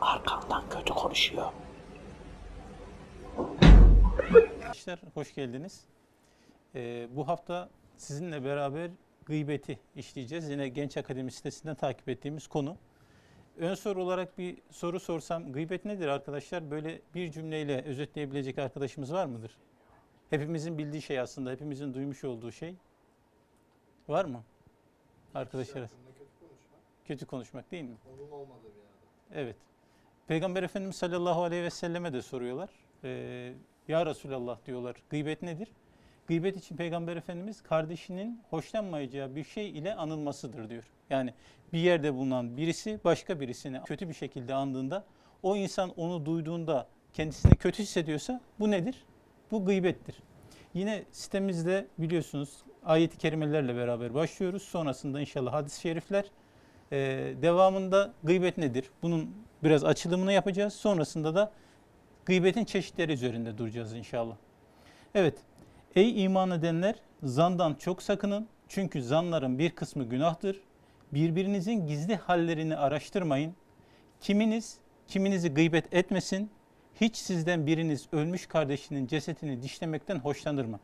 arkandan kötü konuşuyor. Arkadaşlar hoş geldiniz. Ee, bu hafta sizinle beraber gıybeti işleyeceğiz. Yine Genç Akademi sitesinden takip ettiğimiz konu. Ön soru olarak bir soru sorsam gıybet nedir arkadaşlar? Böyle bir cümleyle özetleyebilecek arkadaşımız var mıdır? Hepimizin bildiği şey aslında, hepimizin duymuş olduğu şey. Var mı? Arkadaşlar arasında. Kötü konuşmak değil mi? Onun olmadığı bir yerde. Evet. Peygamber Efendimiz sallallahu aleyhi ve selleme de soruyorlar. Ee, ya Resulallah diyorlar. Gıybet nedir? Gıybet için Peygamber Efendimiz kardeşinin hoşlanmayacağı bir şey ile anılmasıdır diyor. Yani bir yerde bulunan birisi başka birisini kötü bir şekilde andığında o insan onu duyduğunda kendisini kötü hissediyorsa bu nedir? Bu gıybettir. Yine sitemizde biliyorsunuz ayet-i kerimelerle beraber başlıyoruz. Sonrasında inşallah hadis-i şerifler. Ee, devamında gıybet nedir? Bunun biraz açılımını yapacağız. Sonrasında da gıybetin çeşitleri üzerinde duracağız inşallah. Evet, ey iman edenler zandan çok sakının. Çünkü zanların bir kısmı günahtır. Birbirinizin gizli hallerini araştırmayın. Kiminiz kiminizi gıybet etmesin. Hiç sizden biriniz ölmüş kardeşinin cesetini dişlemekten hoşlanır mı?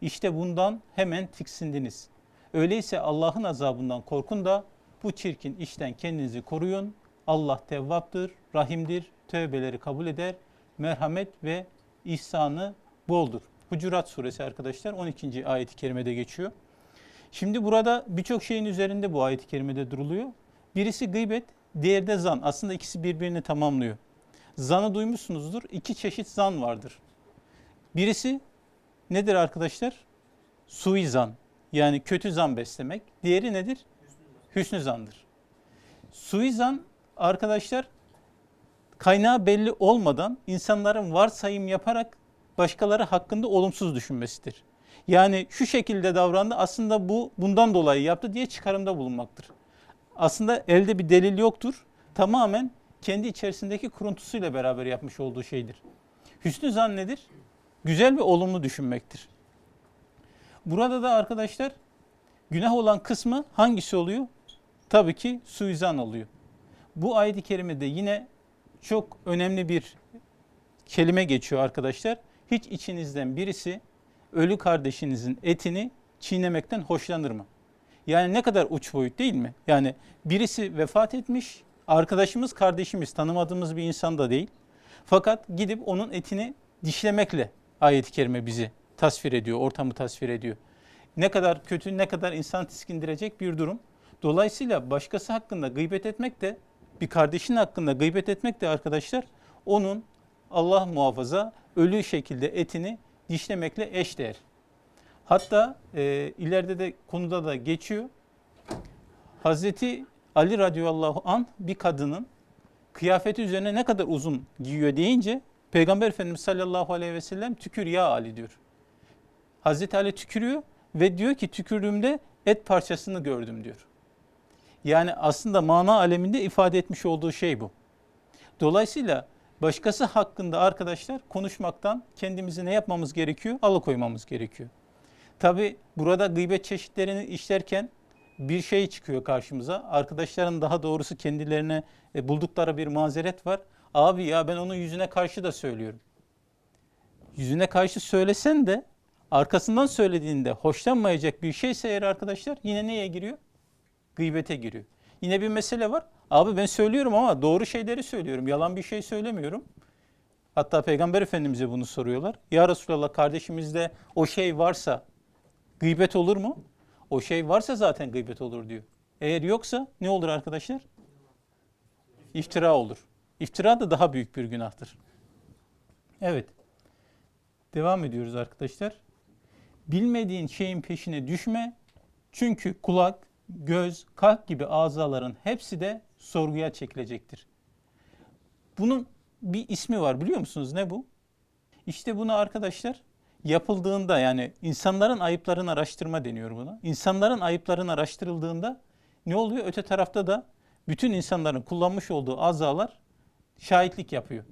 İşte bundan hemen tiksindiniz. Öyleyse Allah'ın azabından korkun da bu çirkin işten kendinizi koruyun. Allah tevvaptır, rahimdir, tövbeleri kabul eder, merhamet ve ihsanı boldur. Hucurat suresi arkadaşlar 12. ayet-i kerimede geçiyor. Şimdi burada birçok şeyin üzerinde bu ayet-i kerimede duruluyor. Birisi gıybet, diğeri de zan. Aslında ikisi birbirini tamamlıyor. Zanı duymuşsunuzdur. İki çeşit zan vardır. Birisi nedir arkadaşlar? Suizan. Yani kötü zan beslemek. Diğeri nedir? Hüsnü zandır. Suizan arkadaşlar kaynağı belli olmadan insanların varsayım yaparak başkaları hakkında olumsuz düşünmesidir. Yani şu şekilde davrandı aslında bu bundan dolayı yaptı diye çıkarımda bulunmaktır. Aslında elde bir delil yoktur. Tamamen kendi içerisindeki kuruntusuyla beraber yapmış olduğu şeydir. Hüsnü zan nedir? Güzel ve olumlu düşünmektir. Burada da arkadaşlar günah olan kısmı hangisi oluyor? Tabii ki suizan oluyor. Bu ayet-i kerimede yine çok önemli bir kelime geçiyor arkadaşlar. Hiç içinizden birisi ölü kardeşinizin etini çiğnemekten hoşlanır mı? Yani ne kadar uç boyut değil mi? Yani birisi vefat etmiş, arkadaşımız, kardeşimiz, tanımadığımız bir insan da değil. Fakat gidip onun etini dişlemekle ayet-i kerime bizi tasvir ediyor, ortamı tasvir ediyor. Ne kadar kötü, ne kadar insan tiskindirecek bir durum. Dolayısıyla başkası hakkında gıybet etmek de, bir kardeşin hakkında gıybet etmek de arkadaşlar, onun Allah muhafaza ölü şekilde etini dişlemekle eşdeğer. Hatta e, ileride de konuda da geçiyor. Hazreti Ali radıyallahu an bir kadının kıyafeti üzerine ne kadar uzun giyiyor deyince Peygamber Efendimiz sallallahu aleyhi ve sellem tükür ya Ali diyor. Hazreti Ali tükürüyor ve diyor ki tükürdüğümde et parçasını gördüm diyor. Yani aslında mana aleminde ifade etmiş olduğu şey bu. Dolayısıyla başkası hakkında arkadaşlar konuşmaktan kendimizi ne yapmamız gerekiyor? Alıkoymamız gerekiyor. Tabi burada gıybet çeşitlerini işlerken bir şey çıkıyor karşımıza. Arkadaşların daha doğrusu kendilerine e, buldukları bir mazeret var. Abi ya ben onun yüzüne karşı da söylüyorum. Yüzüne karşı söylesen de arkasından söylediğinde hoşlanmayacak bir şeyse eğer arkadaşlar yine neye giriyor? Gıybete giriyor. Yine bir mesele var. Abi ben söylüyorum ama doğru şeyleri söylüyorum. Yalan bir şey söylemiyorum. Hatta Peygamber Efendimiz'e bunu soruyorlar. Ya Resulallah kardeşimizde o şey varsa gıybet olur mu? O şey varsa zaten gıybet olur diyor. Eğer yoksa ne olur arkadaşlar? İftira olur. İftira da daha büyük bir günahtır. Evet. Devam ediyoruz arkadaşlar. Bilmediğin şeyin peşine düşme. Çünkü kulak, göz, kalp gibi azaların hepsi de sorguya çekilecektir. Bunun bir ismi var biliyor musunuz? Ne bu? İşte bunu arkadaşlar yapıldığında yani insanların ayıplarını araştırma deniyor buna. İnsanların ayıplarını araştırıldığında ne oluyor? Öte tarafta da bütün insanların kullanmış olduğu azalar şahitlik yapıyor.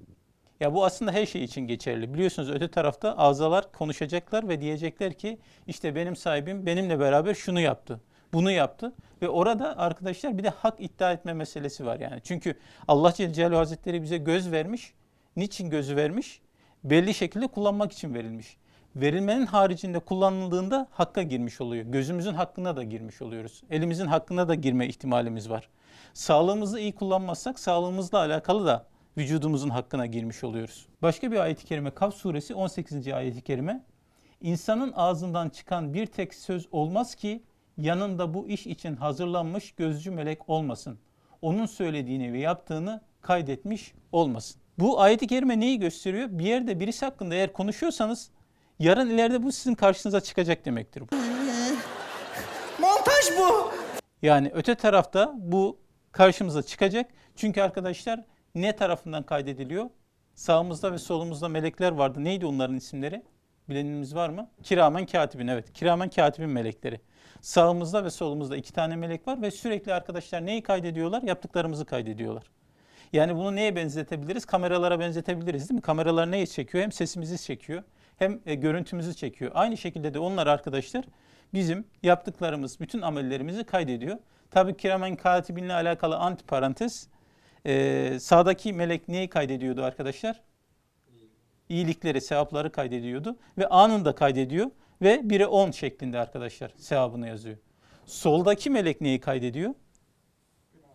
Ya bu aslında her şey için geçerli. Biliyorsunuz öte tarafta azalar konuşacaklar ve diyecekler ki işte benim sahibim benimle beraber şunu yaptı. Bunu yaptı ve orada arkadaşlar bir de hak iddia etme meselesi var yani. Çünkü Allah Celle Celaluhu Hazretleri bize göz vermiş. Niçin gözü vermiş? Belli şekilde kullanmak için verilmiş. Verilmenin haricinde kullanıldığında hakka girmiş oluyor. Gözümüzün hakkına da girmiş oluyoruz. Elimizin hakkına da girme ihtimalimiz var. Sağlığımızı iyi kullanmazsak sağlığımızla alakalı da vücudumuzun hakkına girmiş oluyoruz. Başka bir ayet-i kerime Kaf suresi 18. ayet-i kerime İnsanın ağzından çıkan bir tek söz olmaz ki yanında bu iş için hazırlanmış gözcü melek olmasın. Onun söylediğini ve yaptığını kaydetmiş olmasın. Bu ayet-i kerime neyi gösteriyor? Bir yerde birisi hakkında eğer konuşuyorsanız yarın ileride bu sizin karşınıza çıkacak demektir. bu. Montaj bu. Yani öte tarafta bu karşımıza çıkacak. Çünkü arkadaşlar ne tarafından kaydediliyor? Sağımızda ve solumuzda melekler vardı. Neydi onların isimleri? Bileniniz var mı? Kiramen katibin evet. Kiramen katibin melekleri. Sağımızda ve solumuzda iki tane melek var ve sürekli arkadaşlar neyi kaydediyorlar? Yaptıklarımızı kaydediyorlar. Yani bunu neye benzetebiliriz? Kameralara benzetebiliriz değil mi? Kameralar neyi çekiyor? Hem sesimizi çekiyor hem e, görüntümüzü çekiyor. Aynı şekilde de onlar arkadaşlar bizim yaptıklarımız, bütün amellerimizi kaydediyor. Tabii kiramen katibinle alakalı antiparantez. E, sağdaki melek neyi kaydediyordu arkadaşlar? İyilikleri, sevapları kaydediyordu ve anında kaydediyor ve 1'e 10 şeklinde arkadaşlar sevabını yazıyor. Soldaki melek neyi kaydediyor?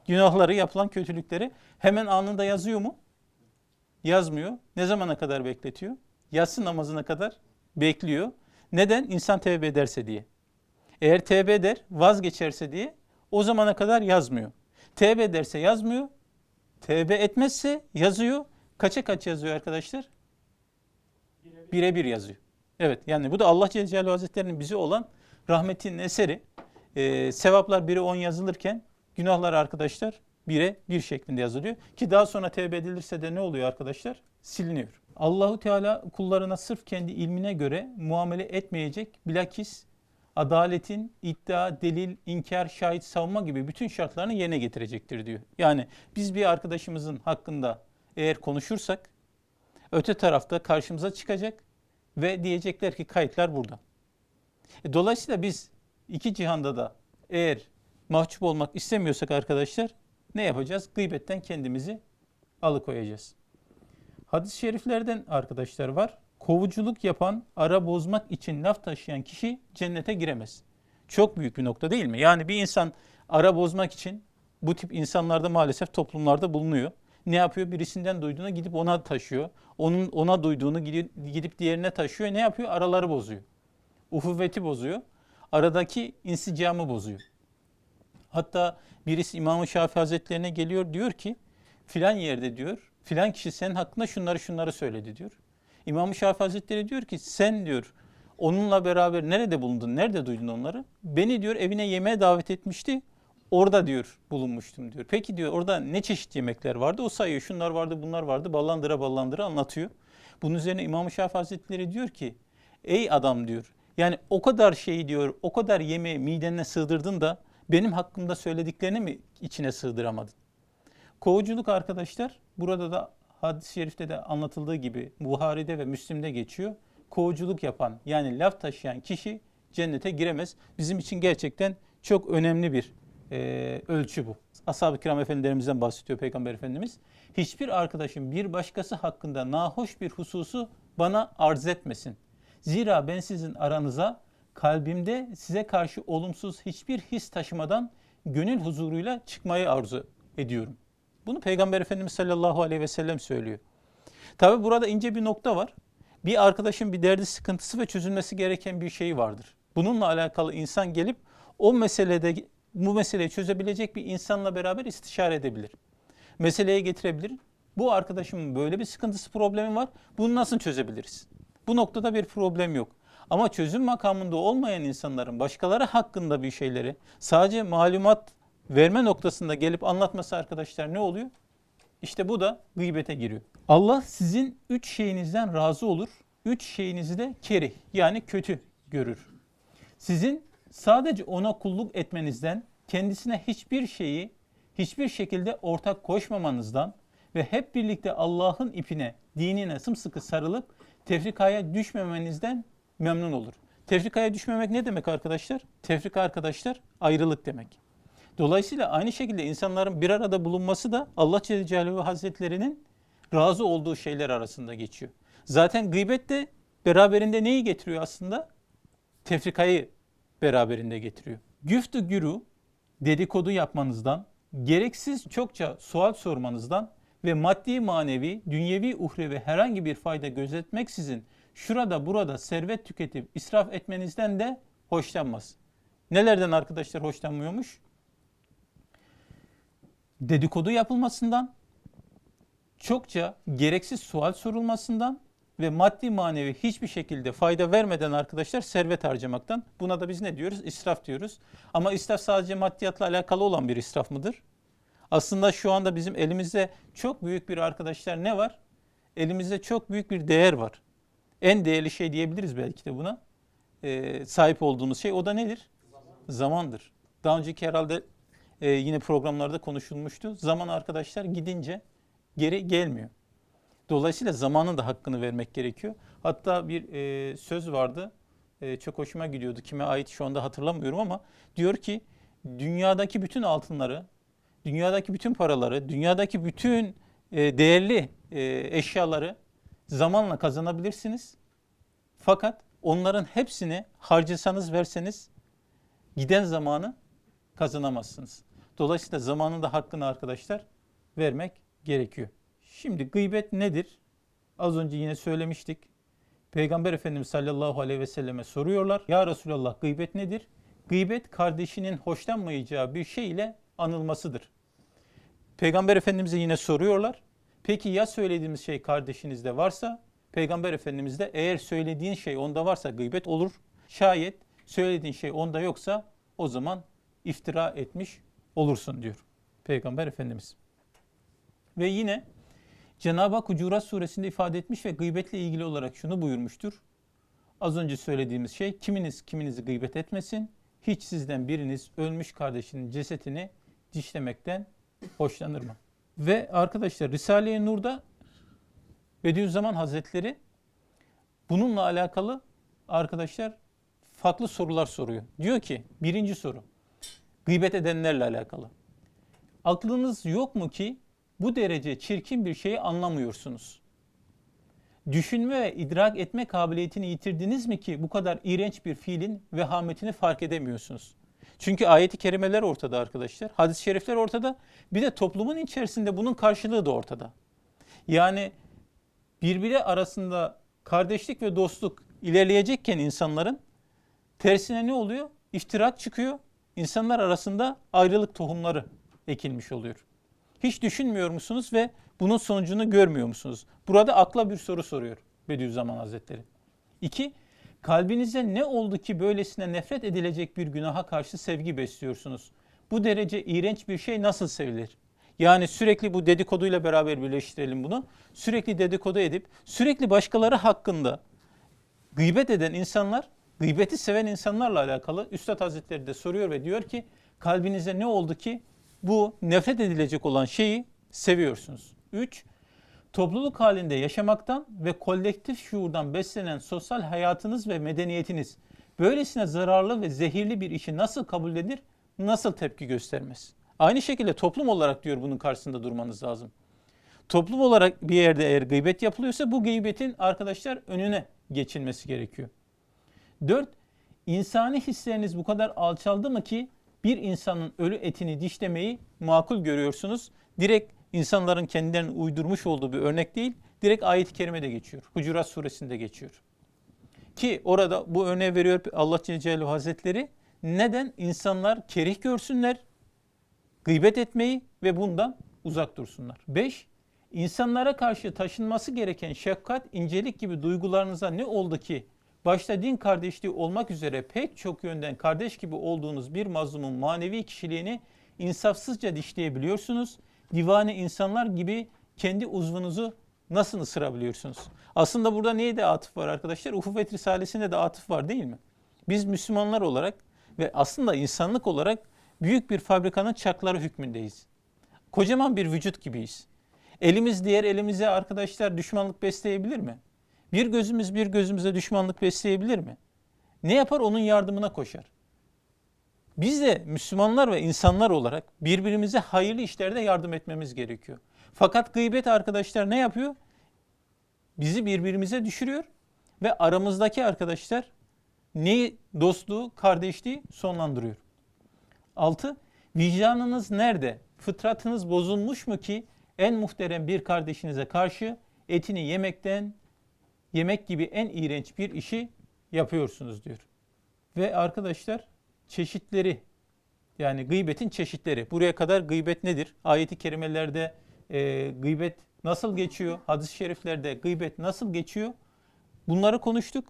Günahları, yapılan kötülükleri hemen anında yazıyor mu? Yazmıyor. Ne zamana kadar bekletiyor? Yatsı namazına kadar bekliyor. Neden? İnsan tevbe ederse diye. Eğer tevbe eder, vazgeçerse diye o zamana kadar yazmıyor. Tevbe ederse yazmıyor. Tevbe etmezse yazıyor. Kaça kaç yazıyor arkadaşlar? Bire bir yazıyor. Evet yani bu da Allah Celle Celaluhu Hazretleri'nin bize olan rahmetinin eseri. Ee, sevaplar 1'e 10 yazılırken günahlar arkadaşlar 1'e 1 şeklinde yazılıyor. Ki daha sonra tevbe edilirse de ne oluyor arkadaşlar? Siliniyor. Allahu Teala kullarına sırf kendi ilmine göre muamele etmeyecek bilakis adaletin iddia, delil, inkar, şahit, savunma gibi bütün şartlarını yerine getirecektir diyor. Yani biz bir arkadaşımızın hakkında eğer konuşursak öte tarafta karşımıza çıkacak ve diyecekler ki kayıtlar burada. E, dolayısıyla biz iki cihanda da eğer mahcup olmak istemiyorsak arkadaşlar ne yapacağız? Gıybetten kendimizi alıkoyacağız. Hadis-i şeriflerden arkadaşlar var. Kovuculuk yapan, ara bozmak için laf taşıyan kişi cennete giremez. Çok büyük bir nokta değil mi? Yani bir insan ara bozmak için bu tip insanlarda maalesef toplumlarda bulunuyor. Ne yapıyor? Birisinden duyduğunu gidip ona taşıyor. Onun ona duyduğunu gidip, gidip diğerine taşıyor. Ne yapıyor? Araları bozuyor. Uhuvveti bozuyor. Aradaki insicamı bozuyor. Hatta birisi İmam-ı Şafii Hazretlerine geliyor diyor ki filan yerde diyor filan kişi senin hakkında şunları şunları söyledi diyor. İmam-ı Şafii Hazretleri diyor ki sen diyor onunla beraber nerede bulundun, nerede duydun onları? Beni diyor evine yemeğe davet etmişti. Orada diyor bulunmuştum diyor. Peki diyor orada ne çeşit yemekler vardı? O sayıyor. Şunlar vardı, bunlar vardı. Ballandıra ballandıra anlatıyor. Bunun üzerine İmam-ı Şafii Hazretleri diyor ki ey adam diyor. Yani o kadar şeyi diyor, o kadar yemeği midene sığdırdın da benim hakkımda söylediklerini mi içine sığdıramadın? Kovuculuk arkadaşlar burada da hadis-i şerifte de anlatıldığı gibi Buhari'de ve Müslim'de geçiyor. Kovuculuk yapan yani laf taşıyan kişi cennete giremez. Bizim için gerçekten çok önemli bir e, ölçü bu. Ashab-ı kiram efendilerimizden bahsediyor Peygamber Efendimiz. Hiçbir arkadaşım bir başkası hakkında nahoş bir hususu bana arz etmesin. Zira ben sizin aranıza kalbimde size karşı olumsuz hiçbir his taşımadan gönül huzuruyla çıkmayı arzu ediyorum. Bunu Peygamber Efendimiz sallallahu aleyhi ve sellem söylüyor. Tabi burada ince bir nokta var. Bir arkadaşın bir derdi, sıkıntısı ve çözülmesi gereken bir şey vardır. Bununla alakalı insan gelip o meselede bu meseleyi çözebilecek bir insanla beraber istişare edebilir. Meseleye getirebilir. Bu arkadaşımın böyle bir sıkıntısı, problemi var. Bunu nasıl çözebiliriz? Bu noktada bir problem yok. Ama çözüm makamında olmayan insanların başkaları hakkında bir şeyleri sadece malumat verme noktasında gelip anlatması arkadaşlar ne oluyor? İşte bu da gıybete giriyor. Allah sizin üç şeyinizden razı olur. Üç şeyinizi de kerih yani kötü görür. Sizin sadece ona kulluk etmenizden, kendisine hiçbir şeyi hiçbir şekilde ortak koşmamanızdan ve hep birlikte Allah'ın ipine, dinine sımsıkı sarılıp tefrikaya düşmemenizden memnun olur. Tefrikaya düşmemek ne demek arkadaşlar? Tefrika arkadaşlar ayrılık demek. Dolayısıyla aynı şekilde insanların bir arada bulunması da Allah Celle Celaluhu Hazretleri'nin razı olduğu şeyler arasında geçiyor. Zaten gıybet de beraberinde neyi getiriyor aslında? Tefrikayı beraberinde getiriyor. Güftü gürü dedikodu yapmanızdan, gereksiz çokça sual sormanızdan ve maddi manevi, dünyevi uhrevi herhangi bir fayda gözetmeksizin şurada burada servet tüketip israf etmenizden de hoşlanmaz. Nelerden arkadaşlar hoşlanmıyormuş? Dedikodu yapılmasından, çokça gereksiz sual sorulmasından ve maddi manevi hiçbir şekilde fayda vermeden arkadaşlar servet harcamaktan. Buna da biz ne diyoruz? İsraf diyoruz. Ama israf sadece maddiyatla alakalı olan bir israf mıdır? Aslında şu anda bizim elimizde çok büyük bir arkadaşlar ne var? Elimizde çok büyük bir değer var. En değerli şey diyebiliriz belki de buna. Ee, sahip olduğumuz şey o da nedir? Zamandır. Daha önceki herhalde e, yine programlarda konuşulmuştu. Zaman arkadaşlar gidince geri gelmiyor. Dolayısıyla zamanın da hakkını vermek gerekiyor. Hatta bir e, söz vardı. E, çok hoşuma gidiyordu. Kime ait şu anda hatırlamıyorum ama diyor ki dünyadaki bütün altınları, dünyadaki bütün paraları, dünyadaki bütün e, değerli e, eşyaları zamanla kazanabilirsiniz. Fakat onların hepsini harcasanız verseniz giden zamanı kazanamazsınız. Dolayısıyla zamanın da hakkını arkadaşlar vermek gerekiyor. Şimdi gıybet nedir? Az önce yine söylemiştik. Peygamber Efendimiz sallallahu aleyhi ve selleme soruyorlar. Ya Resulallah gıybet nedir? Gıybet kardeşinin hoşlanmayacağı bir şey ile anılmasıdır. Peygamber Efendimiz'e yine soruyorlar. Peki ya söylediğimiz şey kardeşinizde varsa? Peygamber Efendimiz de eğer söylediğin şey onda varsa gıybet olur. Şayet söylediğin şey onda yoksa o zaman iftira etmiş olursun diyor Peygamber Efendimiz. Ve yine Cenab-ı Hak Hucurat suresinde ifade etmiş ve gıybetle ilgili olarak şunu buyurmuştur. Az önce söylediğimiz şey kiminiz kiminizi gıybet etmesin. Hiç sizden biriniz ölmüş kardeşinin cesetini dişlemekten hoşlanır mı? Ve arkadaşlar Risale-i Nur'da Bediüzzaman Hazretleri bununla alakalı arkadaşlar farklı sorular soruyor. Diyor ki birinci soru gıybet edenlerle alakalı. Aklınız yok mu ki bu derece çirkin bir şeyi anlamıyorsunuz? Düşünme ve idrak etme kabiliyetini yitirdiniz mi ki bu kadar iğrenç bir fiilin vehametini fark edemiyorsunuz? Çünkü ayeti kerimeler ortada arkadaşlar. Hadis-i şerifler ortada. Bir de toplumun içerisinde bunun karşılığı da ortada. Yani birbiri arasında kardeşlik ve dostluk ilerleyecekken insanların tersine ne oluyor? İftirak çıkıyor. İnsanlar arasında ayrılık tohumları ekilmiş oluyor. Hiç düşünmüyor musunuz ve bunun sonucunu görmüyor musunuz? Burada akla bir soru soruyor Bediüzzaman Hazretleri. İki, kalbinize ne oldu ki böylesine nefret edilecek bir günaha karşı sevgi besliyorsunuz? Bu derece iğrenç bir şey nasıl sevilir? Yani sürekli bu dedikoduyla beraber birleştirelim bunu. Sürekli dedikodu edip sürekli başkaları hakkında gıybet eden insanlar, gıybeti seven insanlarla alakalı Üstad Hazretleri de soruyor ve diyor ki kalbinize ne oldu ki bu nefret edilecek olan şeyi seviyorsunuz. 3. Topluluk halinde yaşamaktan ve kolektif şuurdan beslenen sosyal hayatınız ve medeniyetiniz böylesine zararlı ve zehirli bir işi nasıl kabul edilir, nasıl tepki göstermez? Aynı şekilde toplum olarak diyor bunun karşısında durmanız lazım. Toplum olarak bir yerde eğer gıybet yapılıyorsa bu gıybetin arkadaşlar önüne geçilmesi gerekiyor. 4. İnsani hisleriniz bu kadar alçaldı mı ki bir insanın ölü etini dişlemeyi makul görüyorsunuz. Direkt insanların kendilerinin uydurmuş olduğu bir örnek değil. Direkt ayet-i kerimede geçiyor. Hucurat suresinde geçiyor. Ki orada bu örneği veriyor Allah Celle Hazretleri. Neden? insanlar kerih görsünler, gıybet etmeyi ve bundan uzak dursunlar. 5. İnsanlara karşı taşınması gereken şefkat, incelik gibi duygularınıza ne oldu ki başta din kardeşliği olmak üzere pek çok yönden kardeş gibi olduğunuz bir mazlumun manevi kişiliğini insafsızca dişleyebiliyorsunuz. Divane insanlar gibi kendi uzvunuzu nasıl ısırabiliyorsunuz? Aslında burada neye de atıf var arkadaşlar? Uhuvvet Risalesi'nde de atıf var değil mi? Biz Müslümanlar olarak ve aslında insanlık olarak büyük bir fabrikanın çakları hükmündeyiz. Kocaman bir vücut gibiyiz. Elimiz diğer elimize arkadaşlar düşmanlık besleyebilir mi? Bir gözümüz bir gözümüze düşmanlık besleyebilir mi? ne yapar? Onun yardımına koşar. Biz de Müslümanlar ve insanlar olarak birbirimize hayırlı işlerde yardım etmemiz gerekiyor. Fakat gıybet arkadaşlar ne yapıyor? Bizi birbirimize düşürüyor ve aramızdaki arkadaşlar neyi dostluğu, kardeşliği sonlandırıyor. 6. Vicdanınız nerede? Fıtratınız bozulmuş mu ki en muhterem bir kardeşinize karşı etini yemekten yemek gibi en iğrenç bir işi yapıyorsunuz diyor. Ve arkadaşlar çeşitleri yani gıybetin çeşitleri. Buraya kadar gıybet nedir? Ayeti kerimelerde e, gıybet nasıl geçiyor? Hadis-i şeriflerde gıybet nasıl geçiyor? Bunları konuştuk.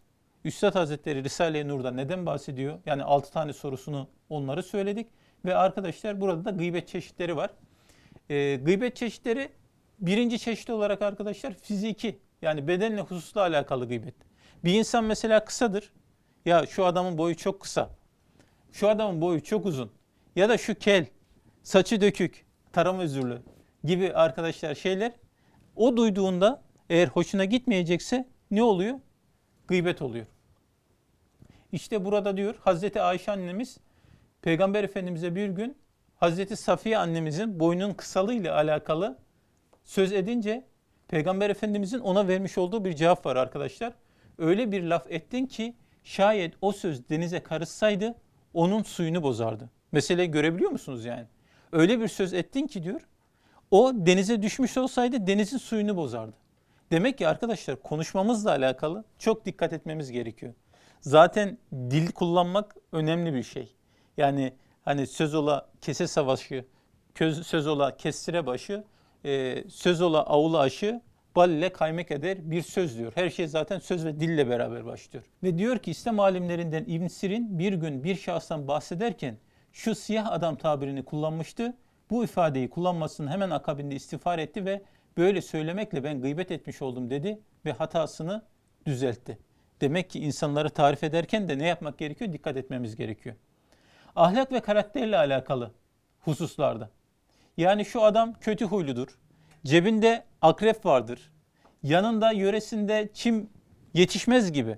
Üstad Hazretleri Risale-i Nur'da neden bahsediyor? Yani 6 tane sorusunu onları söyledik. Ve arkadaşlar burada da gıybet çeşitleri var. E, gıybet çeşitleri birinci çeşit olarak arkadaşlar fiziki yani bedenle hususla alakalı gıybet. Bir insan mesela kısadır. Ya şu adamın boyu çok kısa. Şu adamın boyu çok uzun. Ya da şu kel, saçı dökük, tarama özürlü gibi arkadaşlar şeyler o duyduğunda eğer hoşuna gitmeyecekse ne oluyor? Gıybet oluyor. İşte burada diyor Hazreti Ayşe annemiz Peygamber Efendimiz'e bir gün Hazreti Safiye annemizin boynun kısalığıyla alakalı söz edince Peygamber Efendimizin ona vermiş olduğu bir cevap var arkadaşlar. Öyle bir laf ettin ki şayet o söz denize karışsaydı onun suyunu bozardı. Meseleyi görebiliyor musunuz yani? Öyle bir söz ettin ki diyor o denize düşmüş olsaydı denizin suyunu bozardı. Demek ki arkadaşlar konuşmamızla alakalı çok dikkat etmemiz gerekiyor. Zaten dil kullanmak önemli bir şey. Yani hani söz ola kese savaşı, söz ola kestire başı, e, söz ola avula aşı, bal ile kaymak eder bir söz diyor. Her şey zaten söz ve dille beraber başlıyor. Ve diyor ki İslam alimlerinden İbn Sirin bir gün bir şahstan bahsederken şu siyah adam tabirini kullanmıştı. Bu ifadeyi kullanmasının hemen akabinde istiğfar etti ve böyle söylemekle ben gıybet etmiş oldum dedi ve hatasını düzeltti. Demek ki insanları tarif ederken de ne yapmak gerekiyor? Dikkat etmemiz gerekiyor. Ahlak ve karakterle alakalı hususlarda. Yani şu adam kötü huyludur. Cebinde akrep vardır. Yanında yöresinde çim yetişmez gibi.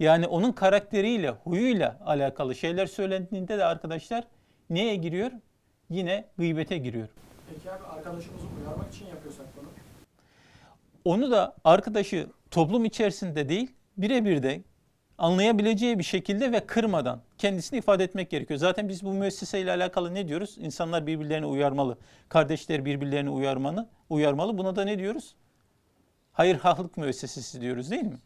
Yani onun karakteriyle, huyuyla alakalı şeyler söylendiğinde de arkadaşlar neye giriyor? Yine gıybete giriyor. Peki abi arkadaşımızı uyarmak için yapıyorsak bunu. Onu da arkadaşı toplum içerisinde değil, birebir de anlayabileceği bir şekilde ve kırmadan kendisini ifade etmek gerekiyor. Zaten biz bu müesseseyle alakalı ne diyoruz? İnsanlar birbirlerini uyarmalı. Kardeşler birbirlerini uyarmalı. uyarmalı. Buna da ne diyoruz? Hayır hahlık müessesesi diyoruz değil mi?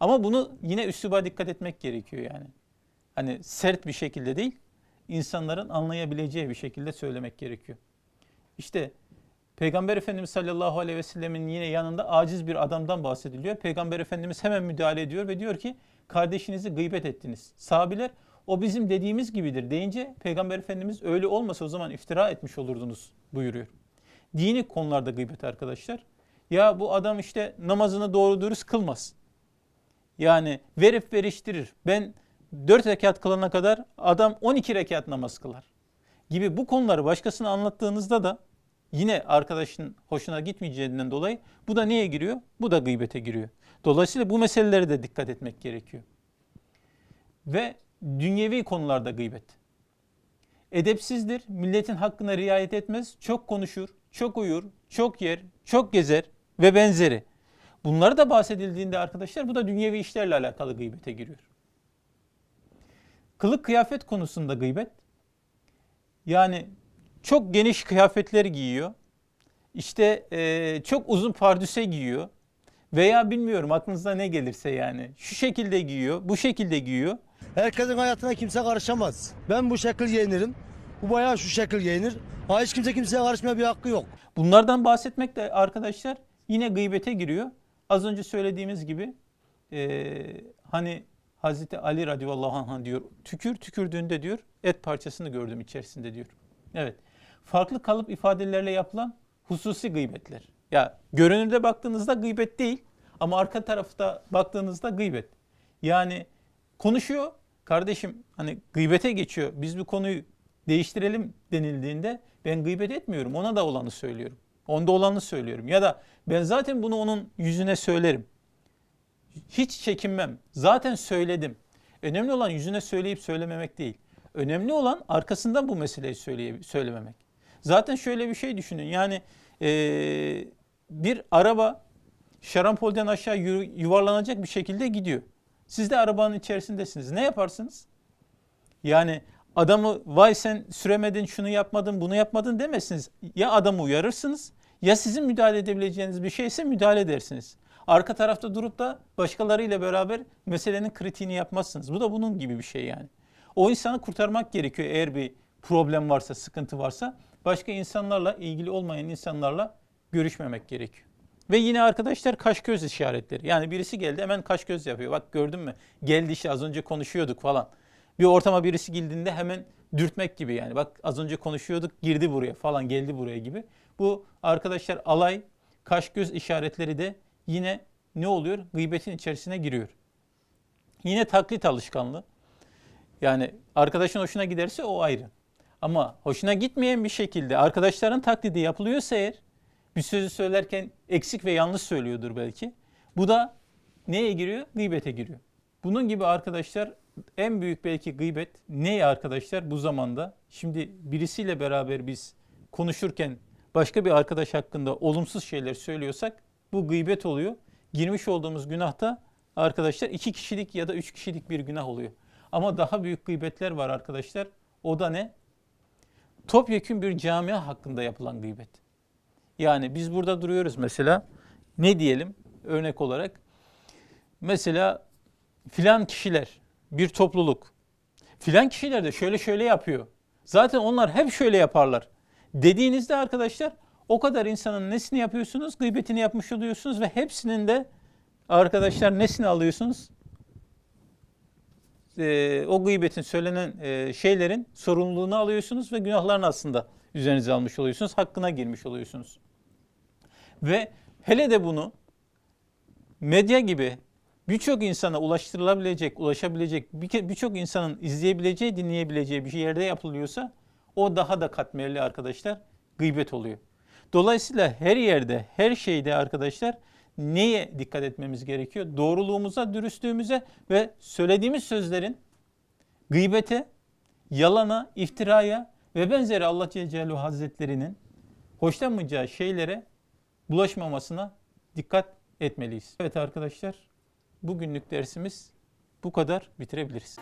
Ama bunu yine üsluba dikkat etmek gerekiyor yani. Hani sert bir şekilde değil, insanların anlayabileceği bir şekilde söylemek gerekiyor. İşte Peygamber Efendimiz sallallahu aleyhi ve sellemin yine yanında aciz bir adamdan bahsediliyor. Peygamber Efendimiz hemen müdahale ediyor ve diyor ki kardeşinizi gıybet ettiniz. Sahabiler o bizim dediğimiz gibidir deyince Peygamber Efendimiz öyle olmasa o zaman iftira etmiş olurdunuz buyuruyor. Dini konularda gıybet arkadaşlar. Ya bu adam işte namazını doğru dürüst kılmaz. Yani verip veriştirir. Ben 4 rekat kılana kadar adam 12 rekat namaz kılar. Gibi bu konuları başkasına anlattığınızda da yine arkadaşın hoşuna gitmeyeceğinden dolayı bu da neye giriyor? Bu da gıybete giriyor. Dolayısıyla bu meselelere de dikkat etmek gerekiyor. Ve dünyevi konularda gıybet. Edepsizdir, milletin hakkına riayet etmez, çok konuşur, çok uyur, çok yer, çok gezer ve benzeri. Bunları da bahsedildiğinde arkadaşlar bu da dünyevi işlerle alakalı gıybete giriyor. Kılık kıyafet konusunda gıybet. Yani çok geniş kıyafetler giyiyor. İşte e, çok uzun pardüse giyiyor. Veya bilmiyorum aklınıza ne gelirse yani. Şu şekilde giyiyor, bu şekilde giyiyor. Herkesin hayatına kimse karışamaz. Ben bu şekil giyinirim. Bu bayağı şu şekil giyinir. Ha hiç kimse kimseye karışmaya bir hakkı yok. Bunlardan bahsetmek de arkadaşlar yine gıybete giriyor. Az önce söylediğimiz gibi e, hani Hazreti Ali radıyallahu anh diyor tükür tükürdüğünde diyor et parçasını gördüm içerisinde diyor. Evet farklı kalıp ifadelerle yapılan hususi gıybetler. Ya görünürde baktığınızda gıybet değil ama arka tarafta baktığınızda gıybet. Yani konuşuyor kardeşim hani gıybete geçiyor biz bu konuyu değiştirelim denildiğinde ben gıybet etmiyorum ona da olanı söylüyorum. Onda olanı söylüyorum ya da ben zaten bunu onun yüzüne söylerim. Hiç çekinmem. Zaten söyledim. Önemli olan yüzüne söyleyip söylememek değil. Önemli olan arkasından bu meseleyi söyleye, söylememek. Zaten şöyle bir şey düşünün. Yani eee, bir araba şarampolden aşağı yu- yuvarlanacak bir şekilde gidiyor. Siz de arabanın içerisindesiniz. Ne yaparsınız? Yani adamı vay sen süremedin, şunu yapmadın, bunu yapmadın demezsiniz. Ya adamı uyarırsınız ya sizin müdahale edebileceğiniz bir şeyse müdahale edersiniz. Arka tarafta durup da başkalarıyla beraber meselenin kritiğini yapmazsınız. Bu da bunun gibi bir şey yani. O insanı kurtarmak gerekiyor eğer bir problem varsa, sıkıntı varsa. Başka insanlarla, ilgili olmayan insanlarla görüşmemek gerekiyor. Ve yine arkadaşlar kaş göz işaretleri. Yani birisi geldi hemen kaş göz yapıyor. Bak gördün mü? Geldi işte az önce konuşuyorduk falan. Bir ortama birisi girdiğinde hemen dürtmek gibi yani. Bak az önce konuşuyorduk girdi buraya falan geldi buraya gibi. Bu arkadaşlar alay, kaş göz işaretleri de yine ne oluyor? Gıybetin içerisine giriyor. Yine taklit alışkanlığı. Yani arkadaşın hoşuna giderse o ayrı. Ama hoşuna gitmeyen bir şekilde arkadaşların taklidi yapılıyorsa eğer bir sözü söylerken eksik ve yanlış söylüyordur belki. Bu da neye giriyor? Gıybete giriyor. Bunun gibi arkadaşlar en büyük belki gıybet ne arkadaşlar bu zamanda? Şimdi birisiyle beraber biz konuşurken başka bir arkadaş hakkında olumsuz şeyler söylüyorsak bu gıybet oluyor. Girmiş olduğumuz günahta arkadaşlar iki kişilik ya da üç kişilik bir günah oluyor. Ama daha büyük gıybetler var arkadaşlar. O da ne? Topyekün bir camia hakkında yapılan gıybet. Yani biz burada duruyoruz mesela. Ne diyelim örnek olarak? Mesela filan kişiler, bir topluluk. Filan kişiler de şöyle şöyle yapıyor. Zaten onlar hep şöyle yaparlar. Dediğinizde arkadaşlar o kadar insanın nesini yapıyorsunuz? Gıybetini yapmış oluyorsunuz ve hepsinin de arkadaşlar nesini alıyorsunuz? Ee, o gıybetin söylenen e, şeylerin sorumluluğunu alıyorsunuz ve günahlarını aslında üzerinize almış oluyorsunuz. Hakkına girmiş oluyorsunuz. Ve hele de bunu medya gibi birçok insana ulaştırılabilecek, ulaşabilecek, bir- birçok insanın izleyebileceği, dinleyebileceği bir yerde yapılıyorsa o daha da katmerli arkadaşlar gıybet oluyor. Dolayısıyla her yerde, her şeyde arkadaşlar neye dikkat etmemiz gerekiyor? Doğruluğumuza, dürüstlüğümüze ve söylediğimiz sözlerin gıybete, yalana, iftiraya ve benzeri Allah Celle Hazretlerinin hoşlanmayacağı şeylere bulaşmamasına dikkat etmeliyiz. Evet arkadaşlar bugünlük dersimiz bu kadar bitirebiliriz.